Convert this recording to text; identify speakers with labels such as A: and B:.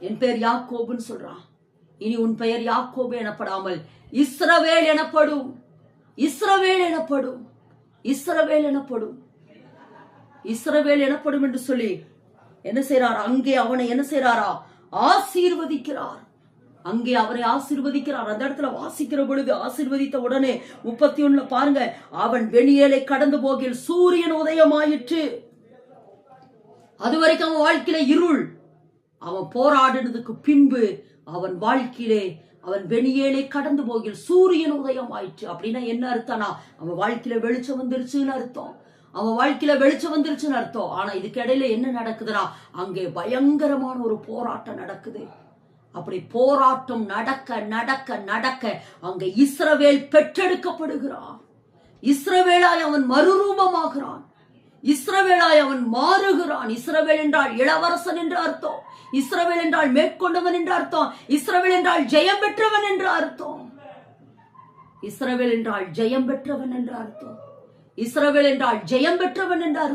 A: என் பெயர் யாக்கோபுன்னு சொல்றான். இனி உன் பெயர் யாக்கோபு எனப்படாமல் இஸ்ரவேல் எனப்படும். இஸ்ரவேல் எனப்படும். இஸ்ரவேல் எனப்படும். இஸ்ரவேல் எனப்படும் என்று சொல்லி என்ன செய்றார்? அங்கே அவனை என்ன செய்யறாரா ஆசீர்வதிக்கிறார். அங்கே அவரை ஆசீர்வதிக்கிறார். அந்த இடத்துல வாசிக்கிற பொழுது ஆசிர்வதித்த உடனே முப்பத்தி ஒண்ணுல பாருங்க அவன் வெளியேலை கடந்து போகில் சூரியன் உதயமாயிற்று. அது வரைக்கும் அவன் வாழ்க்கையில இருள். அவன் போராடினதுக்கு பின்பு அவன் வாழ்க்கையிலே அவன் வெளியேலே கடந்து போகிற சூரியன் உதயம் ஆயிற்று. அப்படின்னா என்ன அர்த்தம்னா அவன் வாழ்க்கையில வெளிச்சம் வந்துருச்சுன்னு அர்த்தம். அவன் வாழ்க்கையில வெளிச்சம் வந்துருச்சுன்னு அர்த்தம். ஆனா இதுக்கு இடையில என்ன நடக்குதுன்னா அங்கே பயங்கரமான ஒரு போராட்டம் நடக்குது. அப்படி போராட்டம் நடக்க நடக்க நடக்க அங்க இஸ்ரவேல் பெற்றெடுக்கப்படுகிறான். இஸ்ரவேலாய் அவன் மறுரூபமாகிறான். இஸ்ரவேலாய் அவன் மாறுகிறான். இஸ்ரவேல் என்றால் இளவரசன் என்று அர்த்தம். இஸ்ரவேல் என்றால் மேற்கொண்டவன் என்று அர்த்தம். இஸ்ரவேல் என்றால் ஜெயம் பெற்றவன் என்று அர்த்தம். இஸ்ரவேல் என்றால் ஜெயம் பெற்றவன் என்று அர்த்தம். இஸ்ரவேல் என்றால் ஜெயம் பெற்றவன் என்று அர்த்தம்.